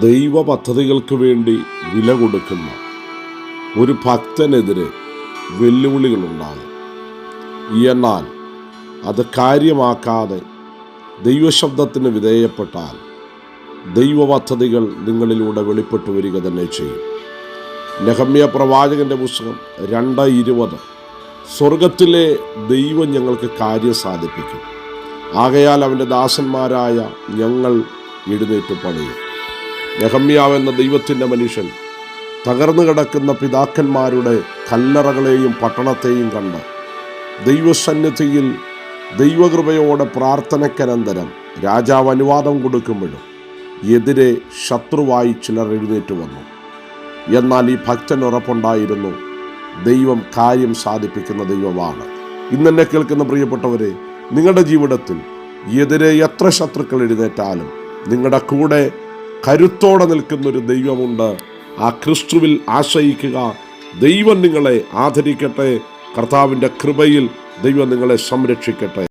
ദൈവ പദ്ധതികൾക്ക് വേണ്ടി വില കൊടുക്കുന്ന ഒരു ഭക്തനെതിരെ വെല്ലുവിളികളുണ്ടാകും. എന്നാൽ അത് കാര്യമാക്കാതെ ദൈവശബ്ദത്തിന് വിധേയപ്പെട്ടാൽ ദൈവ പദ്ധതികൾ നിങ്ങളിലൂടെ വെളിപ്പെട്ടു വരിക തന്നെ ചെയ്യും. നെഹമ്യ പ്രവാചകന്റെ പുസ്തകം രണ്ട് ഇരുപത്. സ്വർഗത്തിലെ ദൈവം ഞങ്ങൾക്ക് കാര്യം സാധിപ്പിക്കും. ആകയാൽ അവന്റെ ദാസന്മാരായ ഞങ്ങൾ എഴുന്നേറ്റ് പണിയും. നെഹമ്യാവ് എന്ന ദൈവത്തിന്റെ മനുഷ്യൻ തകർന്നു കിടക്കുന്ന പിതാക്കന്മാരുടെ കല്ലറകളെയും പട്ടണത്തെയും കണ്ട് ദൈവസന്നിധിയിൽ ദൈവകൃപയോടെ പ്രാർത്ഥനയ്ക്കനന്തരം രാജാവ് അനുവാദം കൊടുക്കുമ്പോഴും എതിരെ ശത്രുവായി ചിലർ എഴുന്നേറ്റ് വന്നു. എന്നാൽ ഈ ഭക്തൻ ഉറപ്പുണ്ടായിരുന്നു ദൈവം കാര്യം സാധിപ്പിക്കുന്ന ദൈവമാണ്. ഇന്നെന്നെ കേൾക്കുന്ന പ്രിയപ്പെട്ടവരെ നിങ്ങളുടെ ജീവിതത്തിൽ എതിരെ എത്ര ശത്രുക്കൾ എഴുന്നേറ്റാലും നിങ്ങളുടെ കൂടെ കരുത്തോടെ നിൽക്കുന്നൊരു ദൈവമുണ്ട്. ആ ക്രിസ്തുവിൽ ആശ്രയിക്കുക. ദൈവം നിങ്ങളെ ആദരിക്കട്ടെ. കർത്താവിന്റെ കൃപയിൽ ദൈവം നിങ്ങളെ സംരക്ഷിക്കട്ടെ.